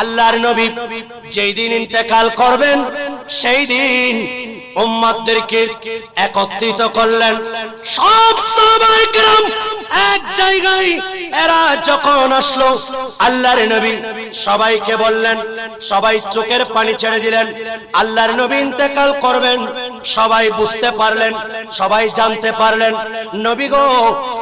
আল্লাহর নবী যেই দিন ইন্তেকাল করবেন, সেই দিন উম্মতদেরকে একত্রিত করলেন। সব সাহাবায়ে কেরাম এক জায়গায় এরা যখন আসলো, আল্লাহর নবী সবাইকে বললেন, সবাই চোখের পানি ছেড়ে দিলেন। আল্লাহর নবী ইন্তেকাল করবেন সবাই বুঝতে পারলেন সবাই জানতে পারলেন নবী গো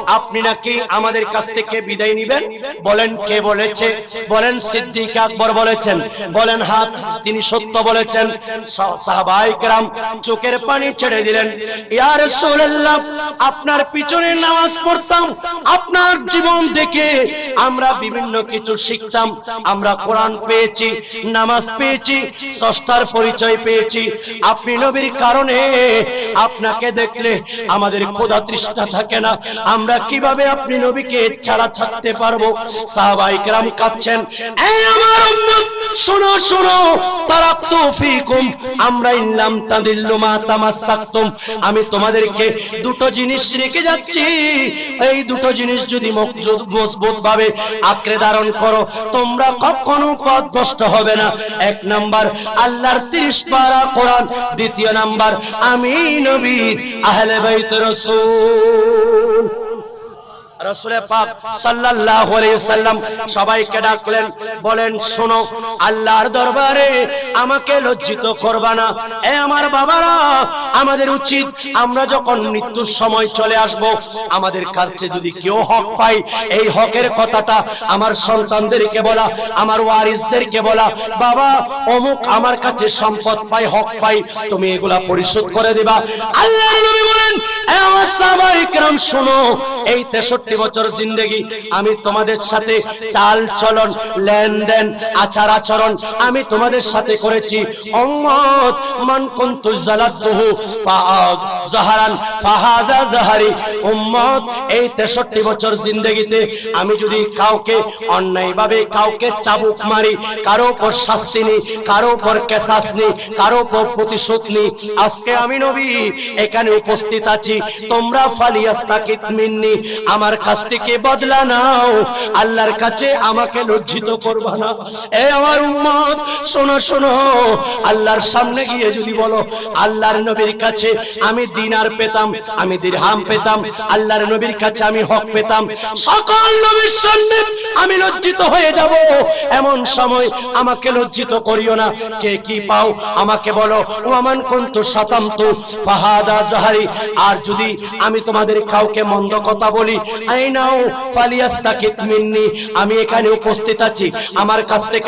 আপনি নাকি আমাদের কাছ থেকে বিদায় নিবেন বলেন কে বলেছে বলেন সিদ্দিক আকবর বলেছেন বলেন হাত তিনি সত্য বলেছেন সাহাবাই کرام চোখের পানি ছেড়ে দিলেন ইয়া রাসূলুল্লাহ আপনার পিছনে নামাজ পড়তাম আপনার জীবন দেখে আমরা বিভিন্ন কিছু শিখতাম আমরা কোরআন পেয়েছি নামাজ পেয়েছি ষষ্ঠার পরিচয় পেয়েছি আপনি নবীর কারণে কারণে আপনাকে দেখলে আমাদের খোদা তৃষ্ণা থাকে না। আমরা কীভাবে আপনি নবীকে ছাড়া থাকতে পারব? সাহাবাই কেরাম কাঁদছেন। শোনো শোনো, তারা তৌফিকুম, আমরা ইল্লাম তাদিল্লু মা তামাসসাকতুম আমি তোমাদেরকে দুটো জিনিস রেখে যাচ্ছি। এই দুটো জিনিস যদি মজবুত ভাবে আঁকড়ে ধারণ করো, তোমরা কখনো পথ নষ্ট হবে না। এক নাম্বার, আল্লাহর 30 পারা কোরআন। দ্বিতীয় নাম্বার আমি নবী আহলে বাইত রাসূল। সবাইকে ডাকলেন, বলেন, শোনো, আল্লাহর দরবারে আমাকে লজ্জিত এ আমার বাবারা, আমাদের উচিত আমরা যখন মৃত্যুর সময় চলে আসব, আমাদের কাছে যদি কেউ হক পাই এই হকের কথাটা আমার সন্তানদেরকে বলা, আমার ওয়ারিসদেরকে বলা, বাবা, অমুক আমার কাছে সম্পদ পাই হক পাই তুমি এগুলা পরিশোধ করে দিবা। আল্লাহর নবী বলেন, এ কেরাম শোনো, এই তেষট্টি বছর জিন্দেগি আমি তোমাদের সাথে চাল চলন, লেনদেন, আচার আচরণ আমি তোমাদের সাথে করেছি। অম্মত, মান ফাহাদা জাহারি। উম্মত, এই 63 বছর আমি যদি কাউকে অন্যায়ভাবে কাউকে চাবুক মারি, কারও উপর শাস্তি নি, কারও উপর কেসাস নি, কারও উপর প্রতিশোধ নি, আজকে আমি নবী এখানে উপস্থিত আছি। তোমরা ফালিয়াস্তাকিত মিন্নি, আমার কাছ থেকে বদলা নাও। আল্লাহর কাছে আমাকে লজ্জিত করবা না। এ আমার উম্মত, শোনো শোনো। আল্লাহর সামনে গিয়ে যদি বলো, আল্লাহর নবীর কাছে আমি দিনার পেতাম, আমি দিরহাম পেতাম, আল্লাহর নবীর কাছে আমি হক পেতাম, সকল নবীর সামনে আমি লজ্জিত হয়ে যাব। এমন সময় আমাকে লজ্জিত করিও না। কে কি পাও, আমাকে বলো। ওয়ামান কুনতু সাতামতু ফাহাদা জাহারি। আর যদি আমি তোমাদের কাউকে মন্দ কথা বলি? আইনাও ফালিয়াস্তাকিত মিন্নি, আমি এখানে উপস্থিত আছি। আমার কাছ থেকে